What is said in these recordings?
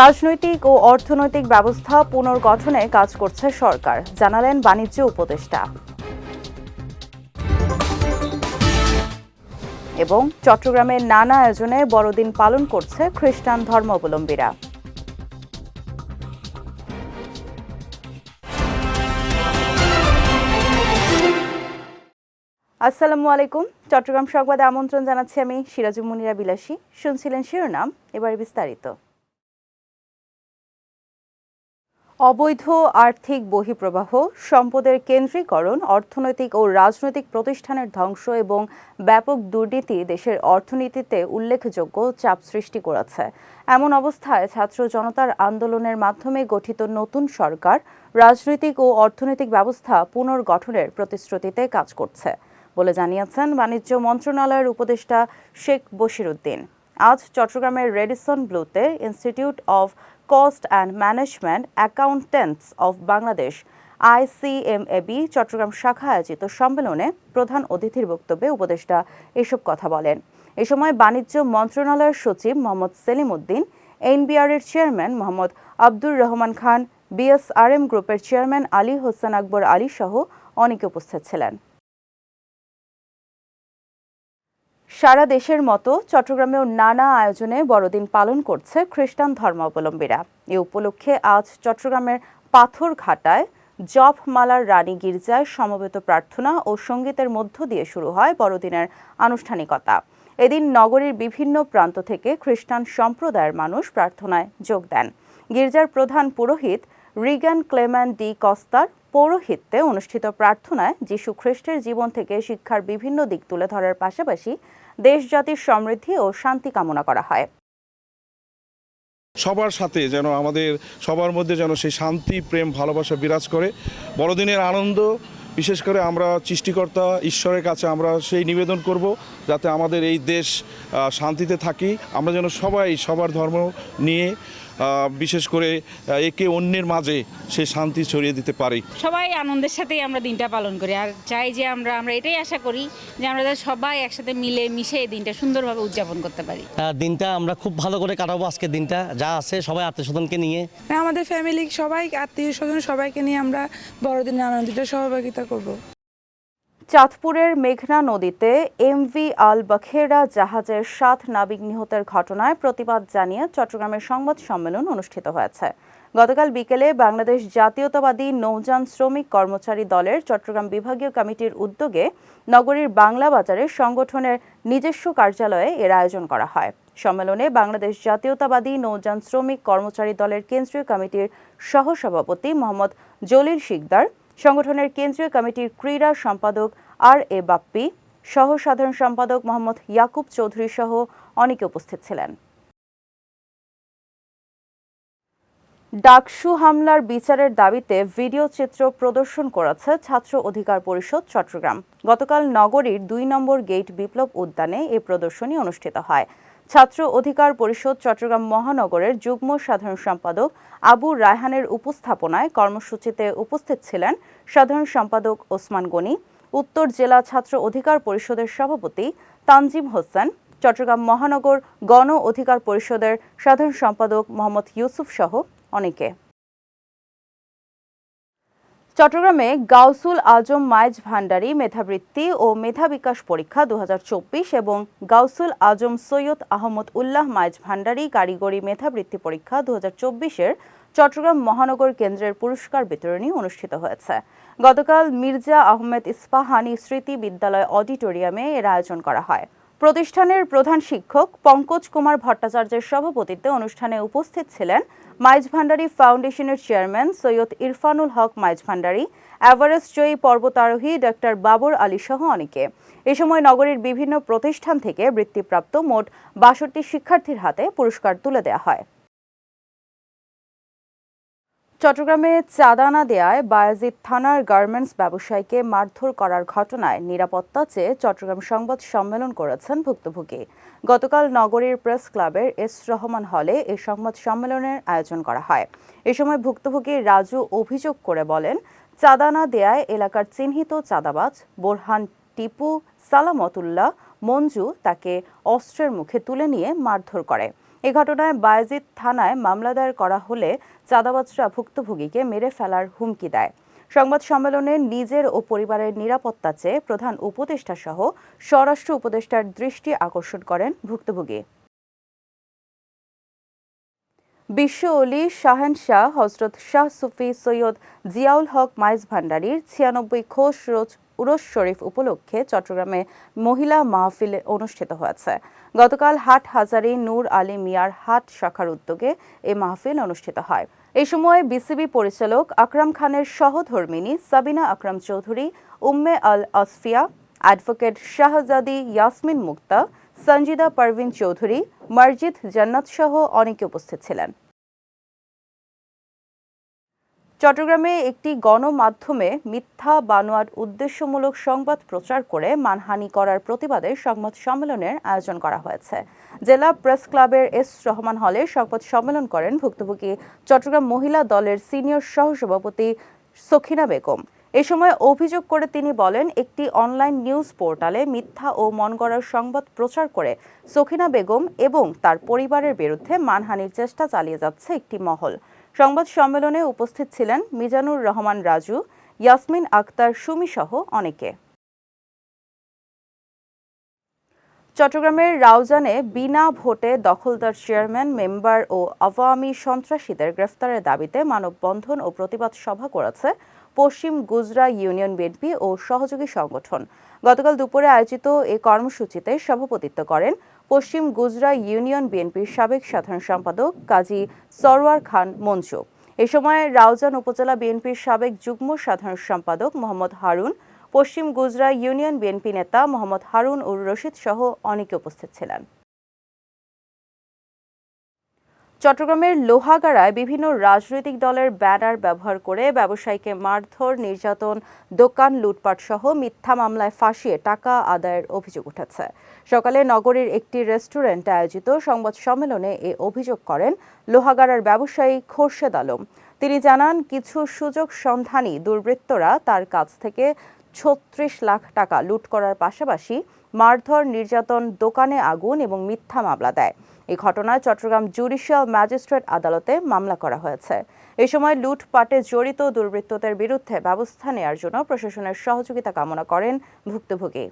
রাজনৈতিক ও অর্থনৈতিক ব্যবস্থা পুনর্গঠনে কাজ করছে সরকার, জানালেন বাণিজ্য উপদেষ্টা। এবং চট্টগ্রামে নানা আয়োজনে বড়দিন পালন করছে খ্রিস্টান ধর্মাবলম্বীরা। আসসালামু আলাইকুম। চট্টগ্রাম সংবাদে আমন্ত্রণ জানাচ্ছি আমি সিরাজুল মুনিরা বিলাসী। শুনছিলেন শিরোনাম, এবার বিস্তারিত। অবৈধ আর্থিক বহিঃপ্রবাহ, সম্পদের কেন্দ্রীকরণ, অর্থনৈতিক ও রাজনৈতিক প্রতিষ্ঠানের ধ্বংস এবং ব্যাপক দুর্নীতি দেশের অর্থনীতিতে উল্লেখযোগ্য চাপ সৃষ্টি করেছে। এমন অবস্থায় ছাত্র জনতার আন্দোলনের মাধ্যমে গঠিত নতুন সরকার, রাজনৈতিক ও অর্থনৈতিক ব্যবস্থা পুনর্গঠনের প্রতিশ্রুতিতে কাজ করছে, বলে জানিয়েছেন বাণিজ্য মন্ত্রণালয়ের উপদেষ্টা শেখ বশিরুদ্দিন। আজ চট্টগ্রামের Radisson ব্লুতে Institute of Cost and Management Accountants of Bangladesh ICMAB Chattogram শাখা আয়োজিত সম্মেলনে প্রধান অতিথির বক্তব্যে উপদেষ্টা এসব কথা বলেন। এ সময় বাণিজ্য মন্ত্রণালয়ের সচিব মোহাম্মদ সেলিম উদ্দিন এনবিআর এর চেয়ারম্যান মোহাম্মদ আব্দুর রহমান খান বিএসআরএম গ্রুপের চেয়ারম্যান আলী হোসেন আকবর আলী সহ অনেকে উপস্থিত ছিলেন। সারা দেশের মতো চট্টগ্রামেও নানা আয়োজনে বড়দিন পালন করছে খ্রিস্টান ধর্মাবলম্বীরা। এ উপলক্ষে আজ চট্টগ্রামের পাথরঘাটায় জপমালার রানী গির্জায় সমবেত প্রার্থনা ও সঙ্গীতের মধ্য দিয়ে শুরু হয় বড়দিনের আনুষ্ঠানিকতা। এদিন নগরীর বিভিন্ন প্রান্ত থেকে খ্রিস্টান সম্প্রদায়ের মানুষ প্রার্থনায় যোগ দেন। গির্জার প্রধান পুরোহিত রিগান ক্লেম্যান ডি কস্তার পৌরোহিত্যে অনুষ্ঠিত প্রার্থনায় যীশু খ্রিস্টের জীবন থেকে শিক্ষার বিভিন্ন দিক তুলে ধরার পাশাপাশি দেশ জাতির সমৃদ্ধি ও শান্তি কামনা করা হয়। সবার সাথে যেন আমাদের, সবার মধ্যে যেন সেই শান্তি, প্রেম, ভালোবাসা বিরাজ করে। বড়দিনের আনন্দ, বিশেষ করে আমরা সৃষ্টিকর্তা ঈশ্বরের কাছে আমরা সেই নিবেদন করব, যাতে আমাদের এই দেশ শান্তিতে থাকি। আমরা যেন সবাই সবার ধর্ম নিয়ে বিশেষ করে একে অন্যের মাঝে সে শান্তি ছড়িয়ে দিতে পারি। সবাই আনন্দের সাথেই আমরা দিনটা পালন করি। আর চাই যে আমরা আমরা এটাই আশা করি যে আমরা যাতে সবাই একসাথে মিলে মিশে এই দিনটা সুন্দরভাবে উদযাপন করতে পারি। দিনটা আমরা খুব ভালো করে কাটাবো আজকের দিনটা। যা আছে সবাই আত্মীয় স্বজনকে নিয়ে। হ্যাঁ, আমাদের ফ্যামিলি সবাই আত্মীয় স্বজন সবাইকে নিয়ে আমরা বড়দিনের আনন্দটা সহভাগিতা করব। চাঁদপুরের মেঘনা নদীতে এমভি আল বখেরা জাহাজের সাত নাবিক নিহতের ঘটনায় প্রতিবাদ জানিয়ে চট্টগ্রামের সংবাদ সম্মেলন অনুষ্ঠিত হয়েছে। গতকাল বিকেলে বাংলাদেশ জাতীয়তাবাদী নৌযান শ্রমিক কর্মচারী দলের চট্টগ্রাম বিভাগীয় কমিটির উদ্যোগে নগরীর বাংলা বাজারে সংগঠনের নিজস্ব কার্যালয়ে এর আয়োজন করা হয়। সম্মেলনে বাংলাদেশ জাতীয়তাবাদী নৌযান শ্রমিক কর্মচারী দলের কেন্দ্রীয় কমিটির সহসভাপতি মোহাম্মদ জলিল শিকদার সংগঠনের কেন্দ্রীয় কমিটির ক্রীড়া সম্পাদক আর এ বাপ্পি, সহ সাধারণ সম্পাদক মোহাম্মদ ইয়াকুব চৌধুরী সহ অনেকে উপস্থিত ছিলেন। ডাকসু হামলার বিচারের দাবিতে ভিডিও চিত্র প্রদর্শন করেছে ছাত্র অধিকার পরিষদ চট্টগ্রাম। গতকাল নগরীর দুই নম্বর গেট বিপ্লব উদ্যানে এ প্রদর্শনী অনুষ্ঠিত হয়। ছাত্র অধিকার পরিষদ চট্টগ্রাম মহানগরের যুগ্ম সাধারণ সম্পাদক আবু রায়হানের উপস্থাপনায় কর্মসূচিতে উপস্থিত ছিলেন সাধারণ সম্পাদক ওসমান গনি, উত্তর জেলা ছাত্র অধিকার পরিষদের সভাপতি তানজিম হোসেন, চট্টগ্রাম মহানগর গণ অধিকার পরিষদের সাধারণ সম্পাদক মোহাম্মদ ইউসুফ সহ অনেকে। চট্টগ্রামে গাউসুল আজম মাইজ ভান্ডারী, মেধাবৃত্তি ও মেধা বিকাশ পরীক্ষা দু এবং গাউসুল আজম সৈয়দ আহমদ উল্লাহ মাইজ ভান্ডারী কারিগরি মেধাবৃত্তি পরীক্ষা দু এর চট্টগ্রাম মহানগর কেন্দ্রের পুরস্কার বিতরণী অনুষ্ঠিত হয়েছে। গতকাল মির্জা আহমেদ ইস্পাহানি স্মৃতি বিদ্যালয় অডিটোরিয়ামে এর আয়োজন করা হয়। প্রতিষ্ঠানের প্রধান শিক্ষক পঙ্কজ কুমার ভট্টাচার্যের সভাপতিত্বে অনুষ্ঠানে উপস্থিত ছিলেন মাইজ ভান্ডারী ফাউন্ডেশনের চেয়ারম্যান সৈয়দ ইরফানুল হক মাইজ ভান্ডারী, এভারেস্ট জয়ী পর্বতারোহী ডক্টর বাবর আলী সহ অনেকে। এ সময় নগরীর বিভিন্ন প্রতিষ্ঠান থেকে বৃত্তিপ্রাপ্ত মোট বাষট্টি শিক্ষার্থীর হাতে পুরস্কার তুলে দেওয়া হয়। চট্টগ্রামে চাঁদা না দেয়ায় বায়াজিদ থানার গার্মেন্টস ব্যবসায়ীকে মারধর করার ঘটনায় নিরাপত্তা চেয়ে চট্টগ্রাম সংবাদ সম্মেলন করেছেন ভুক্তভোগী। গতকাল নগরীর প্রেস ক্লাবের এস রহমান হলে এই সংবাদ সম্মেলনের আয়োজন করা হয়। এ সময় ভুক্তভোগী রাজু অভিযোগ করে বলেন, চাঁদা না দেয়ায় এলাকার চিহ্নিত চাঁদাবাজ বোরহান টিপু, সালামতুল্লাহ, মঞ্জু তাকে অস্ত্রের মুখে তুলে নিয়ে মারধর করে। এ ঘটনায় বায়েজিদ থানায় মামলা দায়ের করা হলে চাঁদাবাজরা ভুক্তভোগীকে মেরে ফেলার হুমকি দেয়। সংবাদ সম্মেলনে নিজের ও পরিবারের নিরাপত্তা চেয়ে প্রধান উপদেষ্টা সহ স্বরাষ্ট্র উপদেষ্টার দৃষ্টি আকর্ষণ করেন ভুক্তভোগী। বিশ্ব অলি শাহেন শাহ, হজরত শাহ সুফি সৈয়দ জিয়াউল হক মাইজ ভান্ডারীর ছিয়ানব্বই খোশ রোজ উরস শরীফ উপলক্ষে চট্টগ্রামে মহিলা মাহফিল অনুষ্ঠিত হয়েছে। গতকাল হাট হাজারি নূর আলী মিয়ার হাট শাখার উদ্যোগে এই মাহফিল অনুষ্ঠিত হয়। এই সময় বিসিবি পরিচালক আকরাম খানের সহধর্মিনী সাবিনা আকরাম চৌধুরী, উম্মে আল আসফিয়া, অ্যাডভোকেট শাহজাদি ইয়াসমিন মুক্তা, সঞ্জিদা পারভিন চৌধুরী, মার্জিদ জান্নাত সহ অনেকে উপস্থিত ছিলেন। চট্টগ্রামে একটি গণমাধ্যমে মিথ্যা বানোয়াট উদ্দেশ্যমূলক সংবাদ প্রচার করে মানহানি করার প্রতিবাদে সংবাদ সম্মেলনের আয়োজন করা হয়েছে। জেলা প্রেস ক্লাবের এস রহমান হলে সংবাদ সম্মেলন করেন ভুক্তভোগী চট্টগ্রাম মহিলা দলের সিনিয়র সহসভাপতি সখিনা বেগম। এ সময় অভিযোগ করে তিনি বলেন, একটি অনলাইন নিউজ পোর্টালে মিথ্যা ও মন গড়ার সংবাদ প্রচার করে সখিনা বেগম এবং তার পরিবারের বিরুদ্ধে মানহানির চেষ্টা চালিয়ে যাচ্ছে একটি মহল। সংবাদ সম্মেলনে উপস্থিত ছিলেন মিজানুর রহমান রাজু, ইয়াসমিন আক্তার, সুমি সহ অনেকে। চট্টগ্রামের রাউজানে বিনা ভোটে দখলদার চেয়ারম্যান, মেম্বার ও আওয়ামী সন্ত্রাসীদের গ্রেফতারের দাবিতে মানববন্ধন ও প্রতিবাদ সভা করেছে পশ্চিম গুজরা ইউনিয়ন বিএনপি ও সহযোগী সংগঠন। গতকাল দুপুরে আয়োজিত এই কর্মসূচিতে সভাপতিত্ব করেন পশ্চিম গুজরা ইউনিয়ন বিএনপির সাবেক সাধারণ সম্পাদক কাজী সরওয়ার খান মঞ্জু। এ সময় রাউজান উপজেলা বিএনপির সাবেক যুগ্ম সাধারণ সম্পাদক মোহাম্মদ হারুন, পশ্চিম গুজরা ইউনিয়ন বিএনপি নেতা মোহাম্মদ হারুন উর রশিদ সহ অনেকে উপস্থিত ছিলেন। চট্টগ্রামের লোহাগাড়ায় বিভিন্ন রাজনৈতিক দলের ব্যানার ব্যবহার করে ব্যবসায়ীকে মারধর, নির্যাতন, দোকান লুটপাট সহ মিথ্যা মামলায় ফাঁসিয়ে টাকা আদায়ের অভিযোগ উঠেছে। সকালে নগরীর একটি রেস্টুরেন্টে আয়োজিত সংবাদ সম্মেলনে এ অভিযোগ করেন লোহাগাড়ার ব্যবসায়ী খোরশেদ আলম। তিনি জানান, কিছু সুযোগ সন্ধানী দুর্বৃত্তরা তার কাছ থেকে ছত্রিশ লাখ টাকা লুট করার পাশাপাশি মারধর নির্যাতন, দোকানে আগুন এবং মিথ্যা মামলা দেয়। এই ঘটনায় চট্টগ্রাম জুডিশিয়াল ম্যাজিস্ট্রেট আদালতে মামলা করা হয়েছে। এ সময় লুটপাটে জড়িত দুর্বৃত্তদের বিরুদ্ধে ব্যবস্থা নেওয়ার জন্য প্রশাসনের সহযোগিতা কামনা করেন ভুক্তভোগী।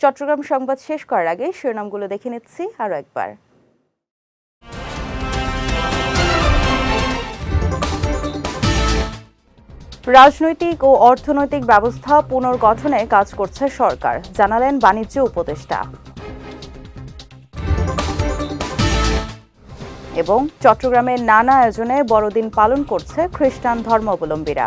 চট্টগ্রাম সংবাদ শেষ করার আগে শিরোনামগুলো দেখে নিচ্ছি আরও একবার। রাজনৈতিক ও অর্থনৈতিক ব্যবস্থা পুনর্গঠনে কাজ করছে সরকার, জানালেন বাণিজ্য উপদেষ্টা। এবং চট্টগ্রামের নানা আয়োজনে বড়দিন পালন করছে খ্রিস্টান ধর্মাবলম্বীরা।